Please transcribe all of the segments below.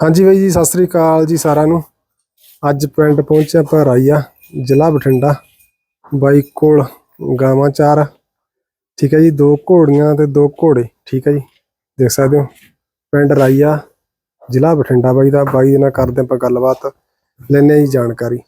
ਹਾਂਜੀ ਬਾਈ ਜੀ, ਸਤਿ ਸ੍ਰੀ ਅਕਾਲ ਜੀ ਸਾਰਿਆਂ ਨੂੰ। ਅੱਜ ਪਿੰਡ ਪਹੁੰਚਿਆ ਆਪਾਂ ਰਾਈਆ, ਜ਼ਿਲ੍ਹਾ ਬਠਿੰਡਾ। ਬਾਈ ਕੋਲ ਗਾਵਾਂ ਚਾਰ। ਠੀਕ ਹੈ ਜੀ, ਦੋ ਘੋੜੀਆਂ ਤੇ ਦੋ ਘੋੜੇ। ਠੀਕ ਹੈ ਜੀ, ਦੇਖ ਸਕਦੇ ਹੋ। ਪਿੰਡ ਰਾਈਆ, ਜ਼ਿਲ੍ਹਾ ਬਠਿੰਡਾ ਬਾਈ ਦਾ। ਬਾਈ ਦੇ ਨਾਲ ਕਰਦੇ ਆਪਾਂ ਗੱਲਬਾਤ ਲੈਣੇ ਜੀ ਜਾਣਕਾਰੀ।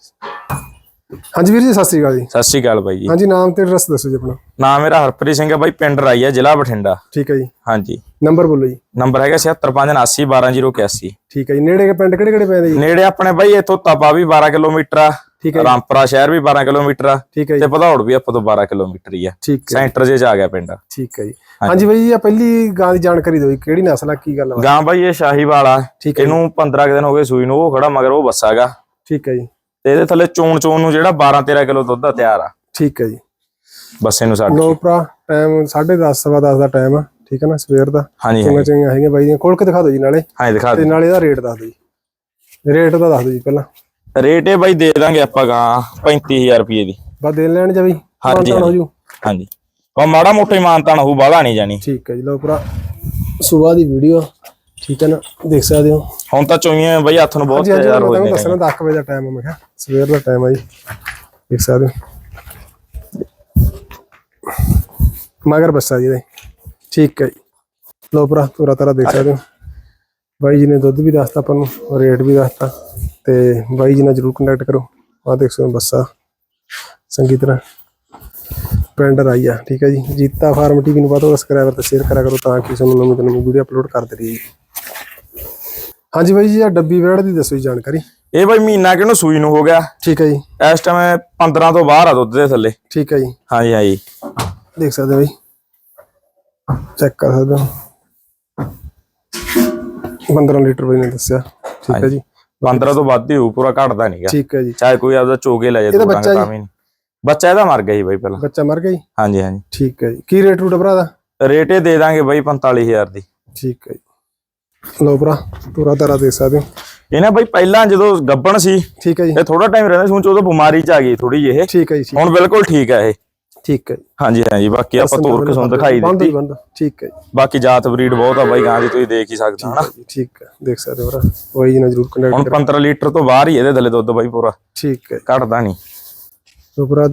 ਹਾਂਜੀ ਵੀਰ ਜੀ ਸਤਿ ਸ੍ਰੀ ਅਕਾਲ ਜੀ। ਸਤਿ ਸ਼੍ਰੀ ਅਕਾਲ ਬਾਈ ਜੀ। ਹਾਂਜੀ ਨਾਮ ਤੇ ਐਡਰੈਸ ਦੱਸੋ ਜੀ ਆਪਣਾ। ਨਾਮ ਮੇਰਾ ਹਰਪ੍ਰੀਤ ਸਿੰਘ ਹੈ ਬਾਈ ਪਿੰਡ ਰਾਈਆ ਜ਼ਿਲ੍ਹਾ ਬਠਿੰਡਾ। ਠੀਕ ਹੈ ਜੀ। ਹਾਂਜੀ। ਨੰਬਰ ਬੋਲੋ ਜੀ। ਨੰਬਰ ਹੈਗਾ 7659811281 ਠੀਕ ਹੈ ਜੀ ਨੇੜੇ ਦੇ ਪਿੰਡ ਕਿਹੜੇ ਕਿਹੜੇ ਪੈਂਦੇ ਜੀ? ਨੇੜੇ ਆਪਣੇ ਬਾਈ ਇੱਥੋਂ ਤਪਾ ਵੀ 12 ਕਿਲੋਮੀਟਰ ਆ ਠੀਕ ਹੈ ਰਾਮਪੁਰਾ ਸ਼ਹਿਰ ਵੀ 12 ਕਿਲੋਮੀਟਰ ਆ ਠੀਕ ਹੈ ਤੇ ਭਦੌੜ ਵੀ ਆਪਾਂ ਤੋਂ 12 ਕਿਲੋਮੀਟਰ ਹੀ ਆ। ਸੈਂਟਰ ਜੇ ਚ ਆ ਗਿਆ ਪਿੰਡ। ਠੀਕ ਹੈ ਜੀ। ਹਾਂਜੀ। ਬਾਈ ਜੀ ਆ ਪਹਿਲੀ ਗਾਂ ਦੀ ਜਾਣਕਾਰੀ ਦਿਓ ਜੀ ਕਿਹੜੀ ਨਸਲ ਆ ਕੀ ਗੱਲ ਵਾ? ਗਾਂ ਬਾਈ ਇਹ ਸ਼ਾਹੀਵਾਲ ਆ। ਠੀਕ ਹੈ ਜੀ, ਇਹਨੂੰ 15 ਕੁ ਦਿਨ ਹੋ ਗਏ ਸੂਈ ਨੂੰ ਉਹ ਖੜਾ ਮਗਰ ਉਹ ਬੱਸਾਗਾ। ਠੀਕ ਹੈ ਜੀ। ਤੇ ਇਹਦੇ ਥੱਲੇ ਚੋਣ ਚੋਣ ਨੂੰ ਜਿਹੜਾ 12 13 ਕਿਲੋ ਦੁੱਧ ਆ ਤਿਆਰ ਆ। ਠੀਕ ਹੈ ਜੀ। ਬੱਸੇ ਨੂੰ ਸਾਡੇ ਲੋ ਭਰਾ ਟਾਈਮ 10:30 ਸਵਾ 10 ਦਾ ਟਾਈਮ ਆ ਠੀਕ ਹੈ ਨਾ ਸਵੇਰ ਦਾ। ਹਾਂਜੀ ਚੰਗਾ ਹਾਂਜੀ। ਚੰਗੀਆਂ ਹੈਗੀਆਂ ਬਾਈ ਦੀਆਂ। ਖੋਲ ਕੇ ਦਿਖਾ ਦਿਓ ਜੀ ਨਾਲੇ। ਹਾਂਜੀ ਦਿਖਾ ਤੇ ਦੇ ਨਾਲੇ ਇਹਦਾ ਰੇਟ ਦੱਸ ਦਿਓ ਜੀ। ਰੇਟ ਦਾ ਦੱਸ ਦਿਓ ਜੀ ਪਹਿਲਾਂ। ਰੇਟ ਇਹ ਬਾਈ ਦੇ ਦਾਂਗੇ ਆਪਾਂ ਗਾਂ 35000 ਰੁਪਏ ਦੀ। ਬਸ ਦੇਣ ਲੈਣ ਜਾ ਬਈ। ਹਾਂਜੀ, ਮਾਨਤਾਨ ਹੋ ਜੂ ਹਾਂਜੀ। ਉਹ ਮਾੜਾ ਮੋਟਾ ਹੀ ਮਾਨਤਾਨ ਹੋਊ ਬਾਹਲਾ ਨਹੀਂ ਜਾਣੀ। ਠੀਕ ਹੈ ਜੀ ਲੋ ਭਰਾ। ਸਵੇਰ ਦੀ ਵੀਡੀਓ ਠੀਕ ਹੈ ਨਾ? ਦੇਖ ਸਕਦੇ ਹੋ। ਹੁਣ ਤਾਂ ਚੋਈਆਂ ਬਈ ਹੱਥ ਨੂੰ ਬਹੁਤ ਤਿਆਰ ਹੋ ਜਾਂਦੇ ਦੱਸਣਾ 10 ਵਜੇ ਦਾ ਟਾਈਮ ਆ ਮੈਂ ਕਿਹਾ। ਸਵੇਰ ਦਾ ਟਾਈਮ ਆ ਜੀ। ਦੇਖ ਸਕਦੇ ਹੋ। ਮਗਰ ਬੱਸਾ ਜੀ ਇਹਦੇ। ਠੀਕ ਹੈ ਜੀ। ਲੋ ਭਰਾ ਪੂਰਾ ਤਰ੍ਹਾਂ ਦੇਖ ਸਕਦੇ ਹੋ। ਬਾਈ ਜੀ ਨੇ ਦੁੱਧ ਵੀ ਦੱਸਤਾ ਆਪਾਂ ਨੂੰ ਰੇਟ ਵੀ ਦੱਸਤਾ। ਤੇ ਬਾਈ ਜੀ ਨਾਲ ਜਰੂਰ ਕੰਟੈਕਟ ਕਰੋ। ਆਹ ਦੇਖ ਸਕਦੇ ਹੋ ਬੱਸਾ। ਚੰਗੀ ਤਰ੍ਹਾਂ ਪਿੰਡ ਰਾਈਆ ਠੀਕ ਹੈ ਜੀ। ਜੀਤਾ ਫਾਰਮ ਟੀਵੀ ਨੂੰ ਵੱਧ ਤੋਂ ਵੱਧ ਸਬਸਕ੍ਰਾਈਬਰ ਤੇ ਸ਼ੇਅਰ ਕਰਿਆ ਕਰੋ ਤਾਂ ਕਿ ਤੁਹਾਨੂੰ ਨਵੀਂ ਤੋਂ ਨਵੀਂ ਵੀਡੀਓ ਅਪਲੋਡ ਕਰਦੇ ਰਹੀਏ। ਜੀ ਹਾਂਜੀ ਬਾਈ ਜੀ ਆ ਡੱਬੀ ਵੇੜ ਦੀ ਦੱਸੋ ਜੀ ਜਾਣਕਾਰੀ। ਇਹ ਬਈ ਮਹੀਨਾ ਕਿਹਨੂੰ ਸੂਈ ਨੂੰ ਹੋ ਗਿਆ। ਠੀਕ ਹੈ ਜੀ। ਇਸ ਟਾਈਮ 15 ਤੋਂ ਬਾਹਰ ਆ ਦੁੱਧ ਦੇ ਥੱਲੇ। ਠੀਕ ਹੈ ਜੀ। ਹਾਂਜੀ ਹਾਂਜੀ। ਦੇਖ ਸਕਦੇ ਹੋ ਬਈ। ਚੈੱਕ ਕਰ ਸਕਦੇ ਹੋ। 15 ਲੀਟਰ ਬਈ ਨੇ ਦੱਸਿਆ। ਠੀਕ ਹੈ ਜੀ। 15 ਤੋਂ ਵੱਧ ਹੀ ਹੋਊ ਪੂਰਾ ਘਟਦਾ ਨਹੀਂਗਾ ਠੀਕ ਹੈ ਜੀ। ਚਾਹੇ ਕੋਈ ਆਪਦਾ ਚੋਗੇ ਲੈ ਜਾ ਦੋ ਬੱਚਾ ਤਾਂ ਵੀ ਨਹੀਂ ਬੱਚਾ ਇਹਦਾ ਮਰ ਗਿਆ ਸੀ ਬਈ ਪਹਿਲਾਂ। ਬੱਚਾ ਮਰ ਗਿਆ ਜੀ? ਹਾਂਜੀ ਹਾਂਜੀ। ਠੀਕ ਹੈ ਜੀ। ਕੀ ਰੇਟ ਰੂਟ ਭਰਾ ਦਾ? ਰੇਟ ਇਹ ਦੇ ਦਾਂਗੇ ਬਈ 45000 ਦੀ। ਠੀਕ ਹੈ ਜੀ। ਲੋ ਭਰਾ ਪੂਰਾ ਤਰ੍ਹਾਂ ਦੇਖ ਸਕਦੇ ਹੋ। ਇਹਨੇ ਬਈ ਪਹਿਲਾਂ ਜਦੋਂ ਗੱਬਣ ਸੀ ਠੀਕ ਹੈ ਜੀ। ਇਹ ਥੋੜਾ ਟਾਈਮ ਰਹਿੰਦਾ ਸੀ ਹੁਣ ਚ ਉਦੋਂ ਬਿਮਾਰੀ ਚ ਆ ਗਈ ਥੋੜੀ ਜਿਹੀ ਇਹ। ਠੀਕ ਹੈ ਜੀ ਹੁਣ ਬਿਲਕੁਲ ਠੀਕ ਹੈ ਇਹ। ਠੀਕ ਹੈ ਹਾਂਜੀ ਹਾਂਜੀ ਬਾਕੀ ਆਪਾਂ ਤੋਰ ਕੇ ਤੁਹਾਨੂੰ ਦਿਖਾਈ ਦਿੱਤੀ। ਠੀਕ ਹੈ ਜੀ। ਬਾਕੀ ਜਾਤ ਬਰੀਡ ਬਹੁਤ ਆ ਬਾਈ ਗਾਂ ਦੀ ਤੁਸੀਂ ਦੇਖ ਹੀ ਸਕਦੇ ਹੋ ਹਨਾ। ਠੀਕ ਹੈ ਦੇਖ ਸਕਦੇ ਹੋ ਭਰਾ। ਬਾਈ ਜੀ ਨਾਲ ਜਰੂਰ ਕੰਟੈਕਟ ਹੁਣ 15 ਲੀਟਰ ਤੋਂ ਬਾਹਰ ਹੀ ਇਹਦੇ ਥੱਲੇ ਦੁੱਧ ਬਾਈ ਪੂਰਾ। ਠੀਕ ਹੈ। ਘਟਦਾ ਨਹੀਂ। ਸੋ ਭਰਾ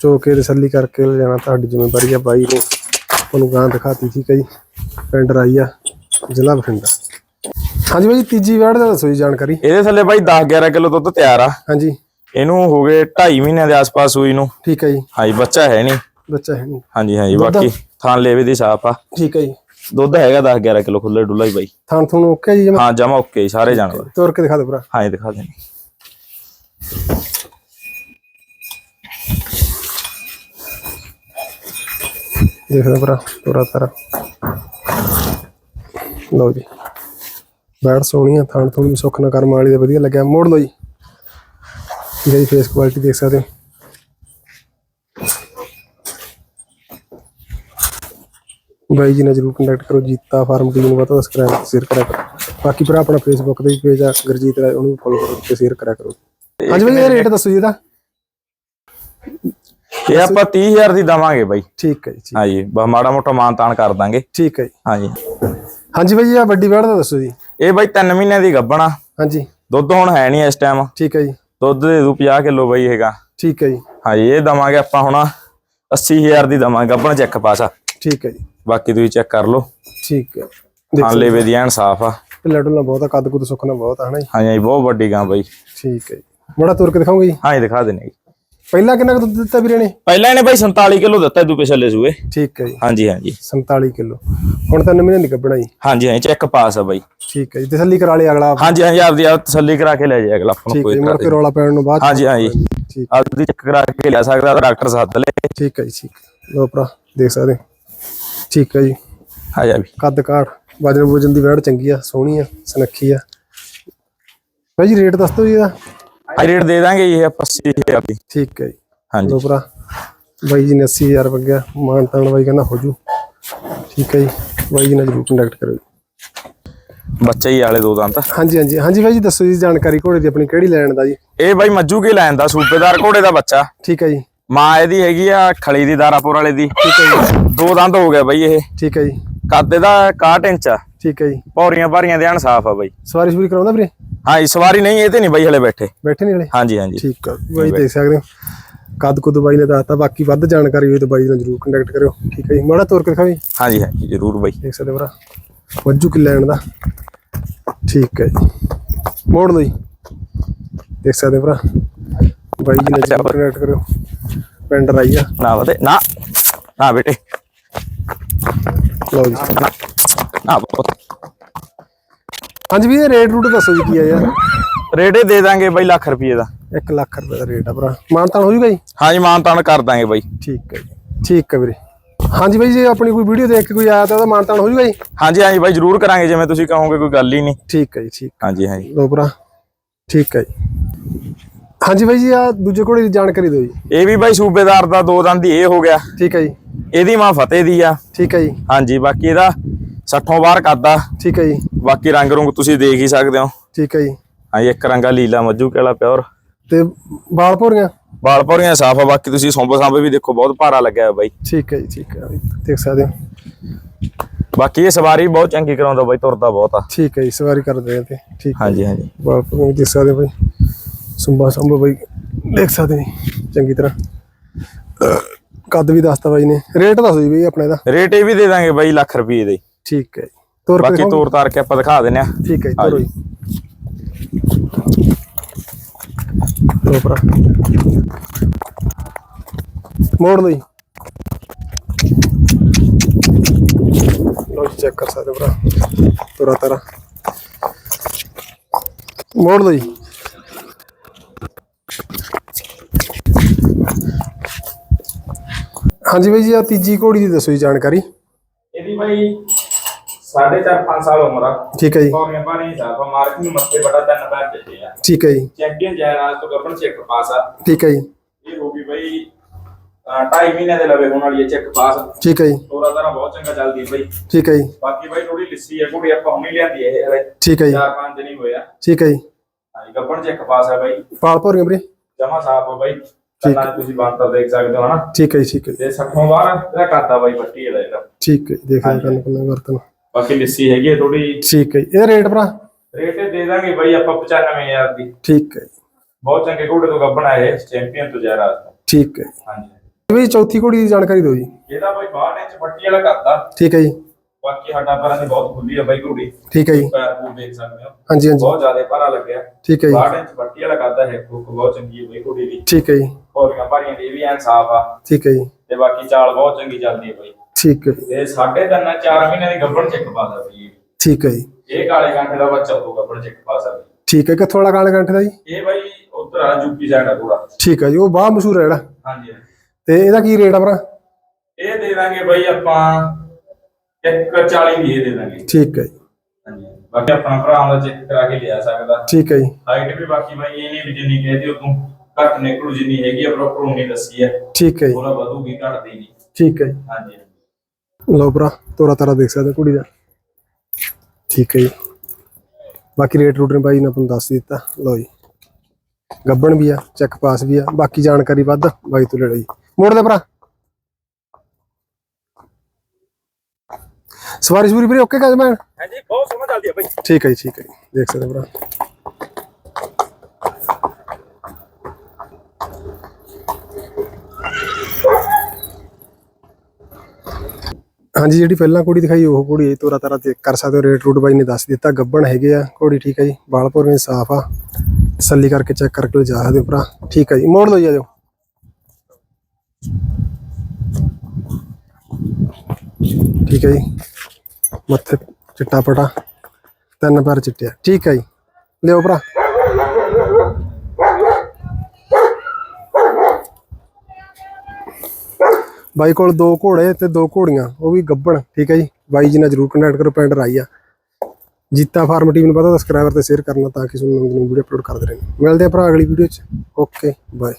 ਚੋ ਕੇ ਤਸੱਲੀ ਕਰਕੇ ਲੈ ਜਾਣਾ ਤੁਹਾਡੀ ਜ਼ਿੰਮੇਵਾਰੀ ਆ ਬਾਈ ਨੇ। ਤੁਹਾਨੂੰ ਗਾਂ ਦਿਖਾਤੀ ਠੀਕ ਹੈ ਜੀ। ਪਿੰਡ ਰਾਈਆ ਜ਼ਿਲ੍ਹਾ ਬਠਿੰਡਾ। ਹਾਂਜੀ ਬਾਈ ਜੀ, ਤੀਜੀ ਵਾਰ ਦਾ ਦੱਸੋ ਜੀ ਜਾਣਕਾਰੀ। ਇਹਦੇ ਥੱਲੇ ਬਾਈ 10 11 ਕਿਲੋ ਦੁੱਧ ਤਿਆਰ ਆ। ਹਾਂਜੀ। ਇਹਨੂੰ ਹੋ ਗਏ 2.5 ਮਹੀਨਿਆਂ ਦੇ ਆਸ-ਪਾਸ ਸੂਈ ਨੂੰ। ਠੀਕ ਹੈ ਜੀ। ਹਾਂਜੀ ਬੱਚਾ ਹੈ ਨਹੀਂ। ਬੱਚਾ ਹੈ ਨਹੀਂ। ਹਾਂਜੀ ਹਾਂਜੀ ਬਾਕੀ ਥਾਂ ਲੇਵੇ ਦੀ ਸਾਫ਼ ਆ। ਠੀਕ ਹੈ ਜੀ। ਦੁੱਧ ਹੈਗਾ 10 11 ਕਿਲੋ ਖੁੱਲੇ ਡੁੱਲਾ ਹੀ ਬਾਈ। ਥਾਂ ਤੁਹਾਨੂੰ ਓਕੇ ਜੀ ਹਾਂ ਜਮਾ ਓਕੇ ਸਾਰੇ ਜਾਨਵਰ। ਤੋਰ ਕੇ ਦਿਖਾ ਦਿਓ ਭਰਾ। ਹਾਂ ਦਿਖਾ ਦੇਣੀ। ਦੇਖ ਲਓ ਭਰਾ ਤੋਰਾ ਤਰਾ ਲਓ ਜੀ। ਬੈਡ ਸੋਹਣੀ ਆ ਥਾਂ ਤੁਹਾਨੂੰ ਸੁੱਖ ਨਾ ਕਰਮ ਵਾਲੀ ਦਾ ਵਧੀਆ ਲੱਗਿਆ। ਮੋੜ ਲਓ ਜੀ। ਹੈ ਜੀ ਫੇਸ ਕੁਆਲਿਟੀ ਦੇਖ ਸਕਦੇ ਹੋ। ਬਾਈ ਜੀ ਨਾਲ ਜਰੂਰ ਕੰਟੈਕਟ ਕਰੋ ਜੀਤਾ ਫਾਰਮ ਟੀਮ ਨੂੰ ਵੱਧ ਸਬਸਕ੍ਰਾਈਬ ਸ਼ੇਅਰ ਕਰਿਆ ਕਰੋ। ਬਾਕੀ ਭਰਾ ਆਪਣਾ ਫੇਸਬੁੱਕ ਤੇ ਵੀ ਪੇਜ ਆ ਗੁਰਜੀਤ ਰਾਏ ਉਹਨੂੰ ਫੋਲੋ ਕਰੋ ਤੇ ਸ਼ੇਅਰ ਕਰਿਆ ਕਰੋ। ਹਾਂਜੀ ਬਾਈ ਇਹ ਰੇਟ ਦੱਸੋ ਜੀ ਇਹਦਾ। ਇਹ ਆਪਾਂ 30000 ਦੀ ਦਵਾਂਗੇ ਬਾਈ। ਠੀਕ ਹੈ ਜੀ ਹਾਂਜੀ ਬਸ ਮਾੜਾ ਮੋਟਾ ਮਾਨ ਤਾਨ ਕਰ ਦਾਂਗੇ। ਠੀਕ ਹੈ ਜੀ। ਹਾਂਜੀ। ਹਾਂਜੀ ਬਾਈ ਜੀ ਆ ਵੱਡੀ ਬੈਡ ਦਾ ਦੱਸੋ ਜੀ। ਇਹ ਬਾਈ 3 ਮਹੀਨਿਆਂ ਦੀ ਗੱਬਣਾ ਹਾਂਜੀ। ਦੁੱਧ ਹੁਣ ਹੈ ਨਹੀਂ ਇਸ ਟਾਈਮ ਠੀਕ ਹੈ ਜੀ। ਦੁੱਧ ਦੇ ਦੂ 50 ਕਿਲੋ ਬਾਈ ਹੈਗਾ। ਠੀਕ ਹੈ ਜੀ। ਹਾਂਜੀ ਇਹ ਦਵਾਂਗੇ ਆਪਾਂ ਹੁਣ 80000 ਦੀ ਦਵਾਂਗੇ ਗੱਬਣ ਚੈੱਕ ਪਾਸਾ। ਠੀਕ ਹੈ ਜੀ। ਬਾਕੀ ਤੁਸੀਂ ਚੈੱਕ ਕਰ ਲਓ। ਠੀਕ ਹੈ। ਹਾਂ ਲੇਵੇ ਦੀ ਐਨ ਸਾਫ਼ ਆ। ਢਿੱਲਾ ਢੁੱਲਾ ਬਹੁਤ ਆ ਕੱਦ ਕੁੱਦ ਸੁੱਕਣਾ ਬਹੁਤ ਆ ਹਨਾ ਜੀ। ਹਾਂਜੀ ਬਹੁਤ ਵੱਡੀ ਗਾਂ ਬਾਈ। ਠੀਕ ਹੈ ਜੀ। ਬੜਾ ਤੁਰ ਕੇ ਦਿਖਾਉਂਗੇ ਜੀ? ਹਾਂ ਇਹ ਦਿਖਾ ਦੇਣੇ ਜੀ। ਪਹਿਲਾਂ ਕਿੰਨਾ ਕੁ ਦੁੱਧ ਦਿੱਤਾ ਵੀਰੇ ਨੇ? ਪਹਿਲਾਂ ਇਹਨੇ ਬਾਈ 47 ਕਿਲੋ ਦਿੱਤਾ ਤੂੰ ਪਿਛਲੇ ਸੂਏ। ਠੀਕ ਹੈ ਜੀ। ਹਾਂਜੀ ਹਾਂਜੀ। 47 ਕਿਲੋ। ਹੁਣ ਤਾਂ ਮਹੀਨੇ ਦੀ ਕੱਢਣਾ ਜੀ। ਹਾਂਜੀ ਹਾਂਜੀ ਚੈੱਕ ਪਾਸ ਆ ਬਾਈ। ਠੀਕ ਹੈ ਜੀ ਤਸੱਲੀ ਕਰਾ ਲਈ ਅਗਲਾ ਹਾਂਜੀ ਹਾਂਜੀ ਆਪਦੀ ਆਪ ਤਸੱਲੀ ਕਰਾ ਕੇ ਲੈ ਜਾਏ ਅਗਲਾ ਆਪਾਂ ਨੂੰ ਠੀਕ ਹੈ ਕੋਈ ਮੁੜ ਕੇ ਰੌਲਾ ਪੈਣ ਨੂੰ ਬਾਅਦ ਹਾਂਜੀ ਹਾਂਜੀ। ਠੀਕ। ਆਪਦੀ ਚੈੱਕ ਕਰਾ ਕੇ ਲੈ ਸਕਦਾ ਡਾਕਟਰ ਸੱਦ ਲੈ। ਠੀਕ ਹੈ ਜੀ ਠੀਕ। ਲਓ ਭਰਾ ਦੇਖ ਸਕਦੇ। ਠੀਕ ਹੈ ਜੀ। ਆ ਜਾ ਵੀ। ਕੱਦ ਕਾਠ ਵਜਨ ਵੂਜਨ ਦੀ ਵੈੜ ਚੰਗੀ ਆ ਸੋਹਣੀ ਆ ਸੁਨੱਖੀ ਆ। ਭਾਈ ਜੀ ਰੇਟ ਦੱਸ ਦਿਓ ਜੀ ਇਹਦਾ। ਆ ਰੇਟ ਦੇ ਦਾਂਗੇ ਆਪਾਂ 80000 ਦੀ ਠੀਕ ਹੈ ਜੀ। ਹਾਂਜੀ। ਭਰਾ ਬਾਈ ਜੀ ਨੇ 80000 ਮੰਗਿਆ ਮਾਨ ਤਾਨ ਬਾਈ ਕਹਿੰਦਾ ਹੋ ਜੂ। ਠੀਕ ਹੈ ਜੀ ਬਾਈ ਜੀ ਨਾਲ ਜਰੂਰ ਕੰਟੈਕਟ ਕਰੋ ਬੱਚਾ ਹੀ ਵਾਲੇ ਦੋ ਦੰਦ ਹਾਂਜੀ ਹਾਂਜੀ। ਹਾਂਜੀ ਬਾਈ ਜੀ ਦੱਸੋ ਜੀ ਜਾਣਕਾਰੀ ਘੋੜੇ ਦੀ ਆਪਣੀ ਕਿਹੜੀ ਲੈਣ ਦਾ ਜੀ? ਇਹ ਬਾਈ ਮੱਜੂ ਕੇ ਲੈਣ ਦਾ ਸੂਬੇਦਾਰ ਘੋੜੇ ਦਾ ਬੱਚਾ। ਠੀਕ ਹੈ ਜੀ। ਮਾਂ ਇਹਦੀ ਹੈਗੀ ਆ ਖਲੀ ਦੀ ਦਾਰਾਪੁਰ ਵਾਲੇ ਦੀ। ਠੀਕ ਹੈ ਜੀ। ਦੋ ਦੰਦ ਹੋ ਗਿਆ ਬਾਈ ਇਹ। ਠੀਕ ਹੈ ਜੀ। ਕੱਦ ਇਹਦਾ 61 ਇੰਚ ਆ। ਠੀਕ ਹੈ ਜੀ। ਪੌਰੀਆਂ ਭਾਰੀਆਂ ਦੇ ਇਨਸਾਫ ਆ ਬਾਈ। ਸਵਾਰੀ ਸੂਰੀ ਕਰਾਉਂਦਾ ਵੀਰੇ? ਹਾਂ ਜੀ ਸਵਾਰੀ ਨਹੀਂ ਇਹ ਤੇ ਨਹੀਂ ਬਾਈ ਹਲੇ ਬੈਠੇ। ਬੈਠੇ ਨਹੀਂ ਹਲੇ? ਹਾਂਜੀ ਹਾਂਜੀ। ਠੀਕ ਆ ਬਾਈ ਦੇਖ ਸਕਦੇ ਹੋ। ਕੱਦ ਕੁਦ ਬਾਈ ਨੇ ਦੱਸਤਾ ਬਾਕੀ ਵੱਧ ਜਾਣਕਾਰੀ ਹੋਈ ਤਾਂ ਬਾਈ ਨਾਲ ਜਰੂਰ ਕੰਟੈਕਟ ਕਰਿਓ। ਠੀਕ ਹੈ ਜੀ ਮਾੜਾ ਤੋਰ ਕੇ ਦਿਖਾਓ ਜੀ ਹਾਂਜੀ ਹਾਂਜੀ ਜ਼ਰੂਰ ਬਾਈ। ਦੇਖ ਸਕਦੇ ਭਰਾ ਵੱਜੂ ਕਿ ਲੈਣ ਦਾ। ਠੀਕ ਹੈ ਜੀ। ਮੋੜ ਲਓ ਜੀ। ਦੇਖ ਸਕਦੇ ਭਰਾ ਬਾਈ ਜੀ ਨੇ ਜਰੂਰ ਕੰਟੈਕਟ ਕਰਿਓ। ਪਿੰਡ ਰਾਈਆ। ਨਾ ਬਤੇ ਨਾ ਨਾ ਬੇਟੇ। ਲਓ ਜੀ। ਨਾ। ਹਾਂਜੀ ਵੀ ਇਹ ਰੇਟ ਰੂਟ ਦੱਸੋ ਜੀ ਕੀ ਆ ਯਾਰ? ਰੇਟ ਇਹ ਦੇ ਦਾਂਗੇ ਬਾਈ ਲੱਖ ਰੁਪਏ ਦਾ। 1 ਲੱਖ ਰੁਪਏ ਦਾ ਰੇਟ ਆ ਭਰਾ। ਮਾਨਤਾਨ ਹੋ ਜੂਗਾ ਜੀ? ਹਾਂਜੀ ਮਾਨ ਤਾਨ ਕਰ ਦਾਂਗੇ ਬਾਈ। ਠੀਕ ਹੈ ਜੀ। ਠੀਕ ਹੈ ਵੀਰੇ। ਹਾਂਜੀ ਬਾਈ ਜੇ ਆਪਣੀ ਕੋਈ ਵੀਡੀਓ ਦੇਖ ਕੇ ਕੋਈ ਆਇਆ ਤਾਂ ਉਹਦਾ ਮਾਨਤਾਨ ਹੋ ਜੂਗਾ ਜੀ? ਹਾਂਜੀ ਹਾਂਜੀ ਬਾਈ ਜ਼ਰੂਰ ਕਰਾਂਗੇ ਜਿਵੇਂ ਤੁਸੀਂ ਕਹੋਗੇ ਕੋਈ ਗੱਲ ਹੀ ਨਹੀਂ। ਠੀਕ ਹੈ ਜੀ ਠੀਕ ਹਾਂਜੀ ਹਾਂਜੀ ਲੋ ਭਰਾ ਠੀਕ ਹੈ ਜੀ। ਹਾਂਜੀ ਬਾਈ ਜੀ ਆ ਦੂਜੇ ਘੋੜੇ ਦੀ ਜਾਣਕਾਰੀ ਦਿਓ ਜੀ। ਇਹ ਵੀ ਬਾਈ ਸੂਬੇਦਾਰ ਦਾ ਦੋ ਦੰਦ ਹੀ ਇਹ ਹੋ ਗਿਆ। ਠੀਕ ਹੈ ਜੀ। ਇਹਦੀ ਮਾਂ ਫਤਿਹ ਦੀ ਆ। ਠੀਕ ਹੈ ਜੀ। ਹਾਂਜੀ ਬਾਕੀ ਇਹਦਾ 60ੋਂ ਬਾਹਰ ਕਰਦਾ। ਠੀਕ ਹੈ ਜੀ। ਬਾਕੀ ਰੰਗ ਰੁੰਗ ਤੁਸੀਂ ਦੇਖ ਹੀ ਸਕਦੇ ਹੋ। ਠੀਕ ਹੈ ਜੀ। ਹਾਂਜੀ ਇੱਕ ਰੰਗਾ ਲੀਲਾ ਮੱਜੂ ਕਿਹੜਾ ਪਿਓਰ। ਤੇ ਬਾਲ ਭੋਰੀਆਂ? ਬਾਲ ਪੌਰੀਆਂ ਸਾਫ਼ ਆ ਬਾਕੀ ਤੁਸੀਂ ਸੌਂਬ ਸਾਂਬੇ ਵੀ ਦੇਖੋ ਬਹੁਤ ਭਾਰਾ ਲੱਗਿਆ ਹੋਇਆ ਬਾਈ। ਠੀਕ ਹੈ ਜੀ ਠੀਕ ਹੈ ਦੇਖ ਸਕਦੇ ਹੋ। ਬਾਕੀ ਇਹ ਸਵਾਰੀ ਬਹੁਤ ਚੰਗੀ ਕਰਾਉਂਦਾ ਬਾਈ ਤੁਰਦਾ ਬਹੁਤ ਆ। ਠੀਕ ਹੈ ਜੀ ਸਵਾਰੀ ਕਰਦੇ ਆ ਤੇ ਠੀਕ ਹੈ। ਹਾਂਜੀ ਹਾਂਜੀ। ਬਾਲ ਭੋਰੀਆਂ ਦੇਖ ਸਕਦੇ ਹੋ ਬਾਈ। ਸੁੰਬਾ ਸੰਭਾ ਬਾਈ ਦੇਖ ਸਕਦੇ ਨੇ ਚੰਗੀ ਤਰ੍ਹਾਂ। ਕੱਦ ਵੀ ਦੱਸਤਾ ਬਾਈ ਨੇ। ਰੇਟ ਦੱਸੋ ਜੀ ਬਈ ਆਪਣਾ ਇਹਦਾ। ਰੇਟ ਇਹ ਵੀ ਦੇ ਦਾਂਗੇ ਬਾਈ ਲੱਖ ਰੁਪਏ ਦੇ। ਠੀਕ ਹੈ ਜੀ। ਤੋਰ ਕੇ ਬਾਕੀ? ਤੋਰ ਤਾਰ ਕੇ ਆਪਾਂ ਦਿਖਾ ਦਿੰਨੇ ਆ ਠੀਕ ਹੈ ਜੀ ਤੋਰੋ ਜੀ। ਲੋ ਭਰਾ। ਮੋੜ ਜੀ। ਲੋ ਚੈੱਕ ਕਰ ਸਕਦੇ ਭਰਾ। ਤੋਰਾ ਤਾਰਾ। ਮੋੜ ਜੀ। ਹਾਂਜੀ ਬਾਈ ਜੀ ਆ ਤੀਜੀ ਘੋੜੀ ਦੀ ਦੱਸੋ ਜੀ ਜਾਣਕਾਰੀ। ਇਹਦੀ ਬਾਈ 4.5 5 ਸਾਲ ਉਮਰ ਆ ਠੀਕ ਹੈ ਜੀ ਪਾਣੀ ਸਾਫ਼ ਆ ਮਾਰਕਿੰਗ ਮੱਥੇ ਬੜਾ ਤਿੰਨ ਪੈਰ ਚੱਲੇ ਆ ਠੀਕ ਹੈ ਜੀ ਚੈਂਪੀਅਨ ਜੈਰਾਜ ਤੋਂ ਗੱਬਣ ਚੈੱਕ ਪਾਸ ਆ ਠੀਕ ਹੈ ਜੀ ਇਹ ਹੋ ਗਈ ਬਾਈ 2.5 ਮਹੀਨੇ ਦੇ ਲਵੇ ਹੋਣ ਵਾਲੀ ਹੈ ਚੈੱਕ ਪਾਸ ਠੀਕ ਹੈ ਜੀ ਤੋਰਾ ਤਾਰਾ ਬਹੁਤ ਚੰਗਾ ਚੱਲਦੀ ਹੈ ਬਾਈ ਠੀਕ ਹੈ ਜੀ ਬਾਕੀ ਬਾਈ ਥੋੜੀ ਲਿੱਸੀ ਹੈ ਕੁੜੀ ਆਪਾਂ ਹੁਣੀ ਲਿਆਂਦੀ ਹੈ ਇਹ ਹਲੇ ਠੀਕ ਹੈ ਜੀ ਚਾਰ ਪੰਜ ਦਿਨ ਹੀ ਹੋਏ ਆ ਠੀਕ ਹੈ ਜੀ ਹਾਂਜੀ ਗੱਬਣ ਚੈੱਕ ਪਾਸ ਹੈ ਬਾਈ ਪਾਲ ਭੋਰੀਆਂ ਵੀਰੇ ਜਮਾ ਸਾਫ਼ ਆ ਬਾਈ ਕੰਨਾਂ 'ਚ ਤੁਸੀਂ ਬਾਂਤਾ ਦੇਖ ਸਕਦੇ ਹੋ ਹਨਾ ਠੀਕ ਹੈ ਜੀ ਠੀਕ ਹੈ ਜੀ, ਤੇ ਸੱਠੋਂ ਬਾਹਰ ਇਹਦਾ ਕਰਦਾ ਬਾਈ ਪੱਟੀ ਇਹਦਾ ਇਹਦਾ ਠੀਕ ਹੈ ਜੀ, ਦੇਖ ਰਹੇ ਕੰਨ ਕੰਨ ਵਰਤਨ ਬਾਕੀ ਲਿੱਸੀ ਹੈਗੀ ਹੈ ਥੋੜੀ ਠੀਕ ਹੈ ਜੀ, ਇਹਦਾ ਰੇਟ ਭਰਾ? ਰੇਟ ਇਹ ਦੇ ਦਾਂਗੇ ਬਾਈ ਆਪਾਂ 95000 ਦੀ। ਠੀਕ ਹੈ ਜੀ, ਬਹੁਤ ਚੰਗੇ ਘੋੜੇ ਤੋਂ ਗੱਬਣ ਆਏ ਚੈਂਪੀਅਨ ਤੋਂ ਜੈਰਾ ਠੀਕ ਹੈ ਜੀ। ਹਾਂਜੀ। ਵੀ ਚੌਥੀ ਘੋੜੀ ਦੀ ਜਾਣਕਾਰੀ ਦਿਓ ਜੀ। ਇਹਦਾ ਬਾਈ 62 ਇੰਚ ਪੱਟੀ ਵਾਲਾ ਕਰਦਾ ਠੀਕ ਹੈ ਜੀ। ਬਾਕੀ ਸਾਡਾ ਪੈਰਾਂ ਦੀ ਬਹੁਤ ਖੁੱਲੀ ਆ ਬਾਈ ਘੋੜੀ। ਠੀਕ ਹੈ ਜੀ। ਪੈਰ ਪੂਰ ਦੇਖ ਸਕਦੇ ਹੋ। ਹਾਂਜੀ ਹਾਂਜੀ। ਬਹੁਤ ਜ਼ਿਆਦਾ ਭਾਰਾ ਲੱਗਿਆ। ਠੀਕ ਹੈ ਜੀ। 62 ਇੰਚ ਪੱਟੀ ਵਾਲਾ ਕਰਦਾ ਹੈ ਕੁੱਕ ਬਹੁਤ ਚੰਗੀ ਹੈ ਬਾਈ ਘੋੜੀ ਦੀ। ਠੀਕ ਹੈ ਜੀ। ਹੋਰੀਆਂ ਭਾਰੀਆਂ ਦੀ ਇਹ ਵੀ ਐਨ ਸਾਫ਼ ਆ। ਠੀਕ ਹੈ ਜੀ। ਤੇ ਬਾਕੀ ਚਾਲ ਬਹੁਤ ਚੰਗੀ ਚੱਲਦੀ ਹੈ ਬਾਈ। ਠੀਕ ਹੈ। ਤੇ ਸਾਢੇ ਤਿੰਨ ਚਾਰ ਮਹੀਨੇ ਦੀ ਗੱਬਣ ਚੈੱਕ ਪਾ ਸਕਦੀ ਹੈ ਠੀਕ ਹੈ ਜੀ। ਇਹ ਕਾਲੇ ਕਾਂਠੇ ਦਾ ਬੱਚਾ ਹੋਊਗਾ ਗੱਬਣ ਚੈੱਕ ਪਾ ਸਕਦੀ। ਠੀਕ ਹੈ ਕਿੱਥੋਂ ਵਾਲਾ ਕਾਲੇ ਕੰਠੇ ਦਾ ਜੀ? ਇਹ ਬਾਈ ਉਧਰ ਆ ਯੂਪੀ ਸਾਈਡ ਆ ਪੂਰਾ। ਠੀਕ ਹੈ ਜੀ ਉਹ ਬਾਹਰ ਮਸ਼ਹੂਰ ਹੈ ਜਿਹੜਾ। ਹਾਂਜੀ। ਤੇ ਇਹਦਾ ਕੀ ਰੇਟ ਆ ਭਰਾ? ਇਹ ਦੇ ਦਾਂਗੇ ਬਾਈ ਆਪਾਂ 140 ਦੀ ਇਹ ਦੇ ਦਾਂਗੇ। ਠੀਕ ਹੈ ਜੀ। ਹਾਂਜੀ ਬਾਕੀ ਆਪਣਾ ਭਰਾ ਦਾ ਚੈੱਕ ਕਰਾ ਕੇ ਲਿਆ ਸਕਦਾ। ਠੀਕ ਹੈ ਜੀ। ਹਾਈਟ ਵੀ ਬਾਕੀ ਬਾਈ ਇਹ ਨਹੀਂ ਵੀ ਜਿੰਨੀ ਕਹਦੀ ਉਦੋਂ ਘੱਟ ਨਿਕਲੂ ਜਿੰਨੀ ਹੈਗੀ ਆ ਪ੍ਰੋਪਰ ਉਨੀ ਦੱਸੀ ਹੈ ਠੀਕ ਹੈ ਜੀ। ਉਹਦਾ ਵਧੂਗੀ ਘਟਦੀ ਨਹੀਂ। ਠੀਕ ਹੈ ਜੀ। ਹਾਂਜੀ। ਲਓ ਭਰਾ ਤੋਰਾ ਤਾਰਾ ਦੇਖ ਸਕਦੇ ਕੁੜੀ ਦਾ। ਠੀਕ ਹੈ ਜੀ। ਬਾਕੀ ਰੇਟ ਰੂਟ ਨੇ ਬਾਈ ਨੇ ਤੁਹਾਨੂੰ ਦੱਸ ਦਿੱਤਾ। ਲਓ ਜੀ। ਗੱਬਣ ਵੀ ਆ ਚੈੱਕ ਪਾਸ ਵੀ ਆ। ਬਾਕੀ ਜਾਣਕਾਰੀ ਵੱਧ ਬਾਈ ਤੋਂ ਲੈ ਜੀ। ਮੋੜ ਦੇ ਭਰਾ। ਸਵਾਰੀ ਸੂਰੀ ਵੀਰੇ ਓਕੇ ਕਾਜ ਮੈਂ ਹਾਂਜੀ ਬਹੁਤ ਸੋਹਣਾ ਚੱਲਦੀ ਹੈ ਬਾਈ। ਠੀਕ ਹੈ ਜੀ ਠੀਕ ਹੈ ਜੀ। ਦੇਖ ਸਕਦੇ ਭਰਾ। ਹਾਂਜੀ ਜਿਹੜੀ ਪਹਿਲਾਂ ਕੁੜੀ ਦਿਖਾਈ ਉਹ ਕੁੜੀ ਹੈ, ਤੋਰਾ ਤਾਰਾ ਚੈੱਕ ਕਰ ਸਕਦੇ ਹੋ ਰੇਟ ਰੂਟ ਬਾਈ ਨੇ ਦੱਸ ਦਿੱਤਾ। ਗੱਬਣ ਹੈਗੇ ਆ ਕੁੜੀ ਠੀਕ ਹੈ ਜੀ ਬਾਲਪੁਰ ਵੀ ਸਾਫ਼ ਆ। ਤਸੱਲੀ ਕਰਕੇ ਚੈੱਕ ਕਰਕੇ ਲਿਜਾ ਸਕਦੇ ਹੋ ਭਰਾ। ਠੀਕ ਹੈ ਜੀ ਮੋੜ ਲਓ ਜੀ ਆ ਜਾਓ। ਠੀਕ ਹੈ ਜੀ ਮੱਥੇ ਚਿੱਟਾ ਪਟਾ ਤਿੰਨ ਪੈਰ ਚਿੱਟਿਆ ਠੀਕ ਹੈ ਜੀ ਲਿਓ ਭਰਾ। ਬਾਈ ਕੋਲ ਦੋ ਘੋੜੇ ਤੇ ਦੋ ਘੋੜੀਆਂ, ਉਹ ਵੀ ਗੱਬਣ, ਠੀਕ ਹੈ ਜੀ? ਬਾਈ ਜੀ ਨਾਲ ਜਰੂਰ ਕੰਟੈਕਟ ਕਰੋ, ਪਿੰਡ ਰਾਈਆ ਜੀਤਾ ਫਾਰਮ ਟੀਮ ਨੂੰ ਪਤਾ ਸਬਸਕ੍ਰਾਈਬਰ ਤੇ ਸ਼ੇਅਰ ਕਰਨਾ ਤਾਂ ਕਿ ਤੁਹਾਨੂੰ ਨਵੀਂ ਨਵੀਂ ਵੀਡੀਓ ਅਪਲੋਡ ਕਰਦੇ ਰਹਿਣ ਮਿਲਦੇ ਆ ਭਰਾ ਅਗਲੀ ਵੀਡੀਓ ਚ। Okay bye